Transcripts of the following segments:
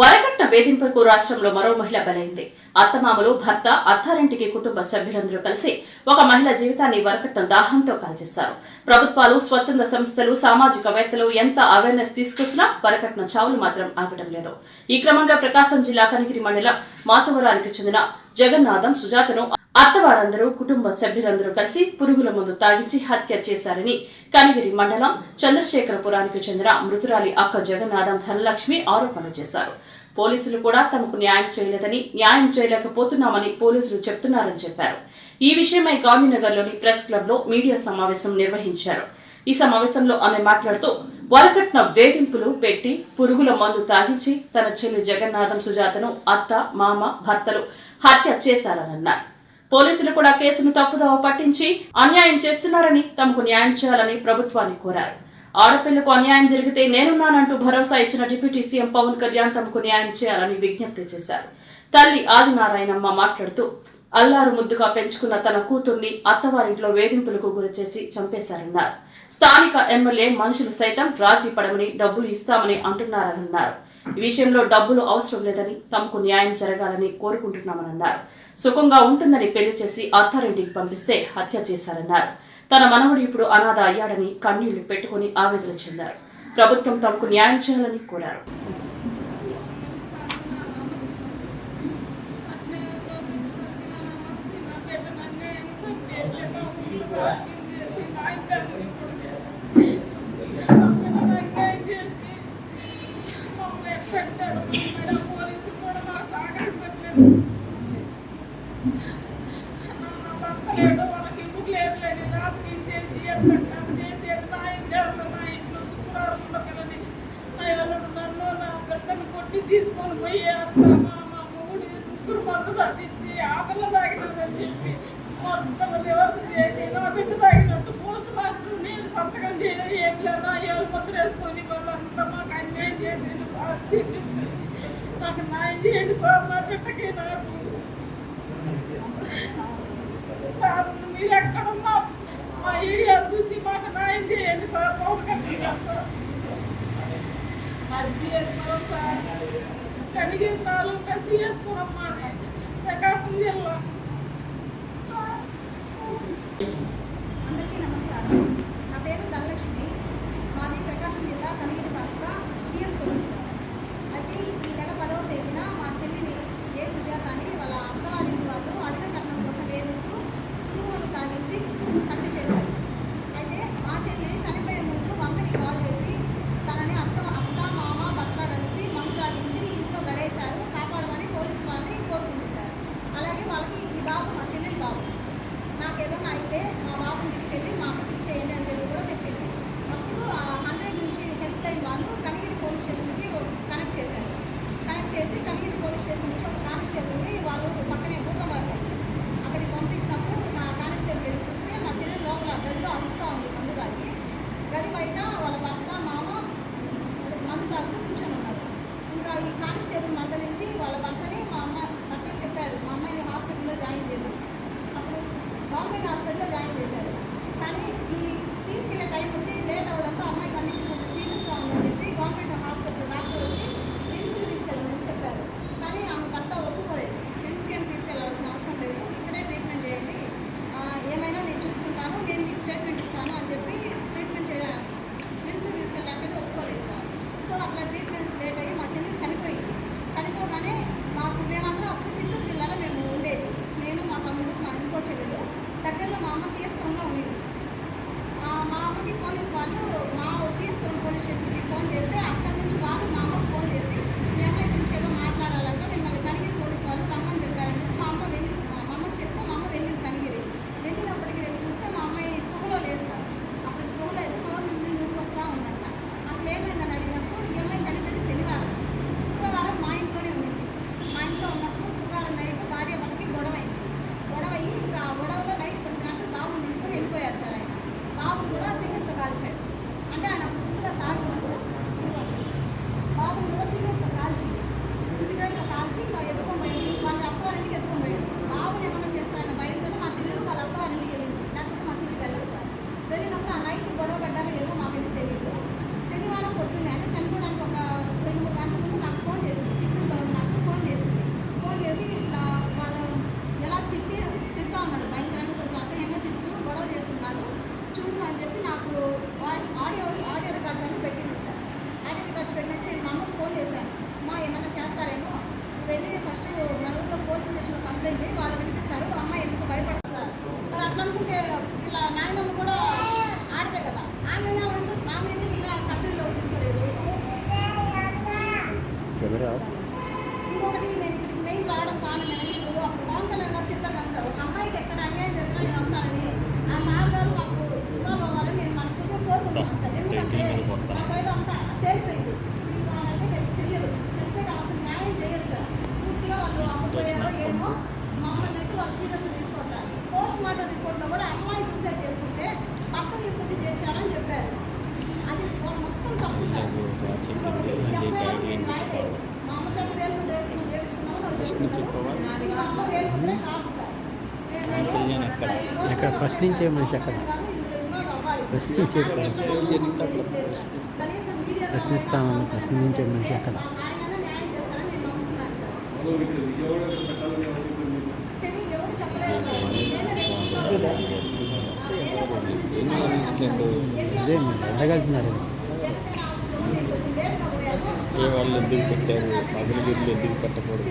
వరకట్న వేధింపులకు రాష్ట్రంలో మరో మహిళ బలైంది. అత్తమామలు భర్త అత్తారింటికి కుటుంబ సభ్యులందరూ కలిసి ఒక మహిళ జీవితాన్ని వరకట్నం దాహంతో కాల్చేశారు. ప్రభుత్వాలు స్వచ్ఛంద సంస్థలు సామాజికవేత్తలు ఎంత అవేర్నెస్ తీసుకొచ్చినా వరకట్న చావులు మాత్రం ఆగడం లేదు. ఈ క్రమంలో ప్రకాశం జిల్లా కనిగిరి మండలం మాచవరానికి చెందిన జగన్నాథం సుజాతను అత్తవారందరూ కుటుంబ సభ్యులందరూ కలిసి పురుగుల మందు తాగించి హత్య చేశారని కనగిరి మండలం చంద్రశేఖరపురానికి చెందిన మృతురాలి అక్క జగన్నాథం ధనలక్ష్మి ఆరోపణలు చేశారు. పోలీసులు కూడా తమకు న్యాయం చేయలేదని న్యాయం చేయలేకపోతున్నామని పోలీసులు చెప్తున్నారని చెప్పారు. ఈ విషయమై గాంధీనగర్లోని ప్రెస్ క్లబ్లో మీడియా సమావేశం నిర్వహించారు. ఈ సమావేశంలో ఆమె మాట్లాడుతూ వరకట్న వేధింపులు పెట్టి పురుగుల మందు తాగించి తన చెల్లి జగన్నాథం సుజాతను అత్త మామ భర్తలు హత్య చేశారని పోలీసులు కూడా కేసును తప్పుదోవ పట్టించి అన్యాయం చేస్తున్నారని తమకు న్యాయం చేయాలని ప్రభుత్వాన్ని కోరారు. ఆడపిల్లకు అన్యాయం జరిగితే నేనున్నానంటూ భరోసా ఇచ్చిన డిప్యూటీ సీఎం పవన్ కళ్యాణ్ తమకు న్యాయం చేయాలని విజ్ఞప్తి చేశారు. తల్లి ఆదినారాయణమ్మ మాట్లాడుతూ అల్లారు ముద్దుగా పెంచుకున్న తన కూతుర్ని అత్తవారింట్లో వేధింపులకు గురి చేసి చంపేశారన్నారు. స్థానిక ఎమ్మెల్యే మనుషులు సైతం రాజీ పడమని డబ్బులు ఇస్తామని అంటున్నారన్నారు. ఈ విషయంలో డబ్బులు అవసరం లేదని తమకు న్యాయం జరగాలని కోరుకుంటున్నామని అన్నారు. సుఖంగా ఉంటుందని పెళ్ళి చేసి అత్తారింటికి పంపిస్తే హత్య చేశారన్నారు. తన మనవడు ఇప్పుడు అనాథ అయ్యాడని కన్నీళ్ళు పెట్టుకుని ఆవేదన చెందారు. ప్రభుత్వం తమకు న్యాయం చేయాలని కోరారు. తీసుకొని పోయి అత్త మా మూడు ముగ్గురు మందు తగ్గించి ఆకలి తాగినదని చెప్పి మొత్తం రివర్స్ చేసి నా బిడ్డ తాగినట్టు పోస్ట్ మాస్టర్ నేను సంతకం చేయలేదు. ఏం లేదా ఏళ్ళు ముద్ర వేసుకొని వాళ్ళంతా మాకు అన్యాయం చేసి నాకు న్యాయం చేయండి సార్ నా బిడ్డకి నాకు. మీరు ఎక్కడున్నా మా ఏరియా చూసి మాకు న్యాయం చేయండి సార్ పవన్ కళ్యాణ్ సార్. మాది సిఎస్పురం సార్. కనిగిరి తాలూకా సిఎస్పురం మాది. ప్రకాశం జిల్లా. ആൺകുട്ടിയും എനിക്കിടുന്നേ ഈ കാടം കാണുന്നില്ല అక్కడ అక్కడ మనిషి అక్కడ ప్రశ్నించే ప్రశ్నిస్తామని ప్రశ్నించే మనిషి అక్కడ అడగాల్సినారు ఏ వాళ్ళు ఎందుకు పెట్టారు? అభివృద్ధి ఎందుకు పెట్టకూడదు?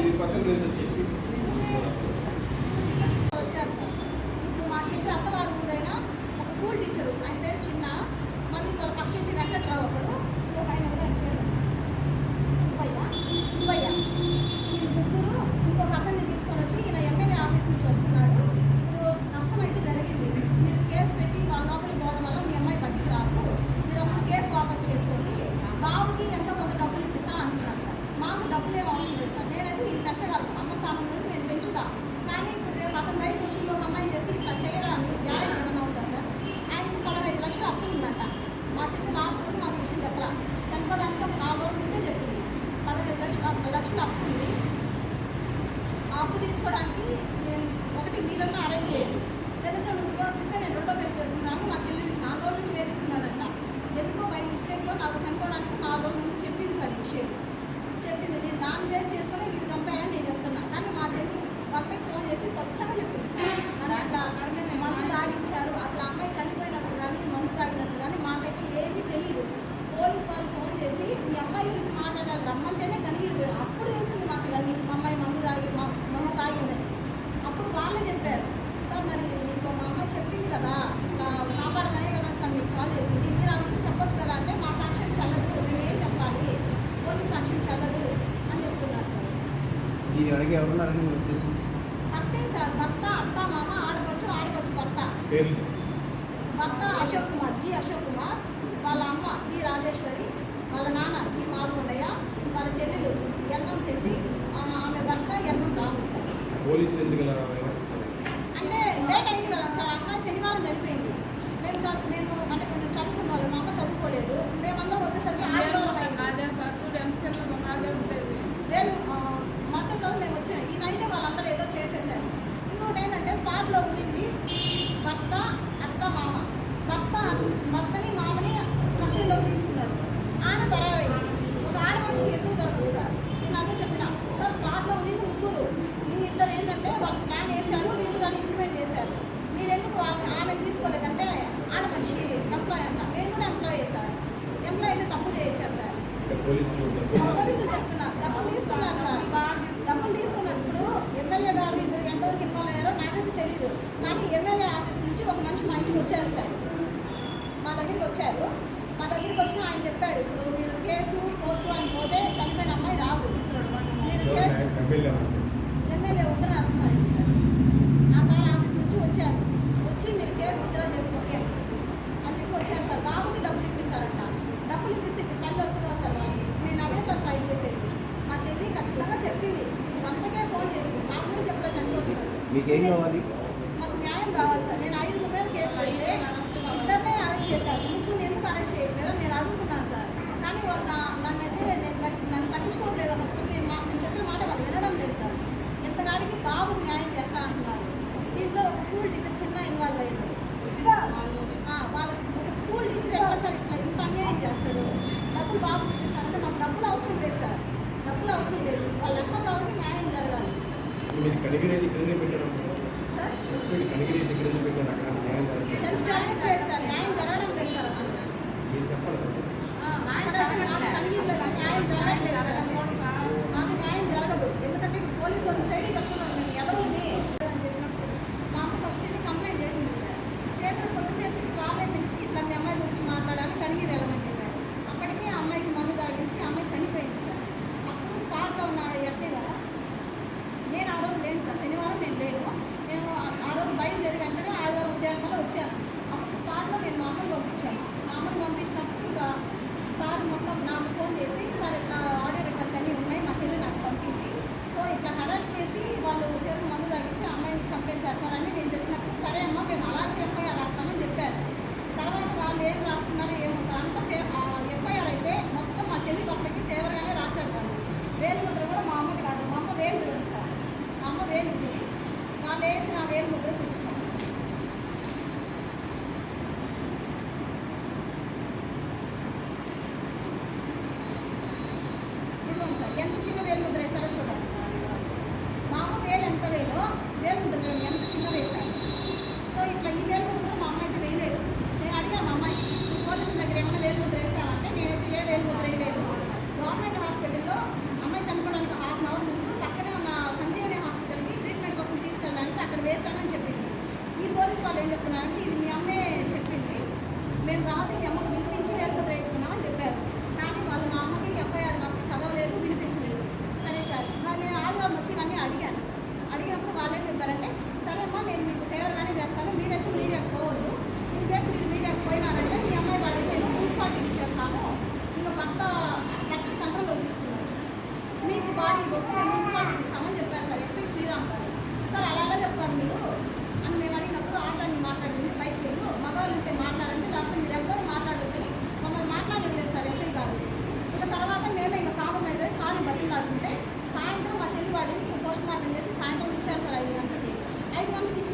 ele com a camisa do. అప్పు తీసుకోవడానికి నేను ఒకటి మీదన్న అరేంజ్ చేయండి లేదంటే నువ్వు డివోర్స్ నేను రెండో పెళ్ళి చేస్తున్నాను మా చెల్లెలు చాలా రోజుల నుంచి వేధిస్తున్నానంట ఎందుకో బై మిస్టేక్లో నాకు చనిపోవడానికి నాలుగు రోజుల ముందు చెప్పింది సార్ ఈ విషయం. చెప్పింది. నేను దాన్ని బేస్ చేసుకొని వీళ్ళు చంపాయని నేను చెప్తున్నాను కానీ మా చెల్లి వాళ్ళకి ఫోన్ చేసి స్వచ్ఛంగా చెప్పింది. ఎవరున్నారని మీ ఉద్దేశం. భర్తే సార్ భర్త అత్త మామ ఆడపడుచు ఆడపడుచు భర్త. పేర్లు భర్త అశోక్ కుమార్ జి అశోక్ కుమార్ వాళ్ళ అమ్మ జి రాజేశ్వరి వాళ్ళ నాన్న జి మాల్కొండయ్య వాళ్ళ చెల్లెలు ఎన్నం చేసి ఆమె భర్త ఎన్నం రాము పోలీసులు ఎందుకు వచ్చారు. మా దగ్గరికి వచ్చి ఆయన చెప్పాడు ఇప్పుడు మీరు కేసు కోర్టు అని పోతే చనిపోయిన అమ్మాయి రాదు. మీరు కేసు ఎమ్మెల్యే ఉపరాజు మరి ఆ సార్ ఆఫీస్ నుంచి వచ్చారు. వచ్చి మీరు కేసు విత్డ్రా చేసుకోండి అని చెప్పి వచ్చారు సార్. బాబుకి డబ్బులు ఇప్పిస్తారంట. డబ్బులు ఇప్పిస్తే ఇప్పుడు కళ్ళు వస్తుందా సార్ నేను అదే సార్ ఫైట్ చేసేది. మా చెల్లి ఖచ్చితంగా చెప్పింది. అంతకే ఫోన్ చేసింది నాకు కూడా చెప్తా చనిపోతుంది మాకు న్యాయం కావాలి సార్. నేను ఐదు పేరు కేసు పెడితే ఇద్దరినే చేశారు. ముగ్గురు ఎందుకు అరెస్ట్ చేయట్లేదో నేను అడుగుతున్నాను సార్. కానీ వాళ్ళ నన్ను అయితే నేను నన్ను పట్టించుకోవట్లేదు అసలు. నేను మా నేను చెప్పిన మాట వాళ్ళు వినడం లేదు సార్. ఎంతకాడికి బాబు న్యాయం చేస్తా అంటున్నారు. దీంట్లో ఒక స్కూల్ టీచర్ చిన్న ఇన్వాల్వ్ అయ్యారు వాళ్ళ స్కూల్ టీచర్ ఎట్లా సార్ ఇట్లా ఇంత అన్యాయం చేస్తాడు? డబ్బులు బాబు చూపిస్తారంటే మాకు డబ్బులు అవసరం లేదు సార్. డబ్బులు అవసరం లేదు. వాళ్ళ అమ్మ చదువుకి న్యాయం జరగాలి. మీరు కనిగిరేది ఇక్కడనే పెట్టారు. న్యాయం జరగలేదు. న్యాయం న్యాయం జరగట్లేదు మాకు న్యాయం జరగదు. ఎందుకంటే పోలీసు వాళ్ళు లేసి నా వేలు ముద్ర చూపిస్తాను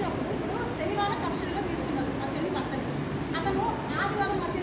వచ్చినప్పుడు శనివారం కస్టడీలో తీసుకున్నారు ఆ చెల్లి భర్తని. అతను ఆదివారం వచ్చి